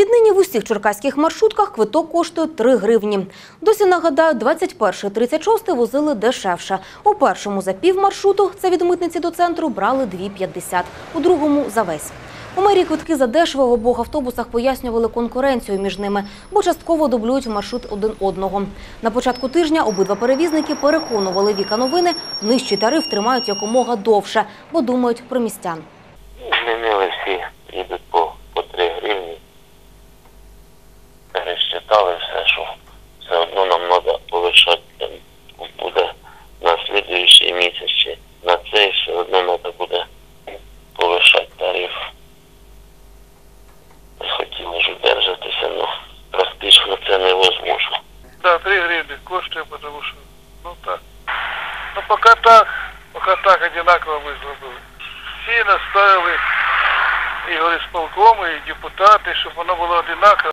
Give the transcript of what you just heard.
Віднині в усіх черкаських маршрутках квиток коштує 3 гривні. Досі, нагадаю, 21-36 возили дешевше. У першому за пів маршруту, це від митниці до центру, брали 2,50, у другому – за весь. У мерії квитки за дешево в обох автобусах пояснювали конкуренцію між ними, бо частково дублюють маршрут один одного. На початку тижня обидва перевізники переконували Віка новини, нижчий тариф тримають якомога довше, бо думають про містян. Змінили всі, їдуть по, по 3 гривні. Пересчитали все, що все одно нам треба полишати буде на слідуючий місяць чи на цей все одно треба буде повишати тариф. Хотіли ж удержатися, але практично це невозможно. Да, 3 гривны коштует, потому что, ну так. Ну пока так, пока так одинаково мы зробили. Всі настаивали, і горисполком, і депутати, щоб воно було одинаково.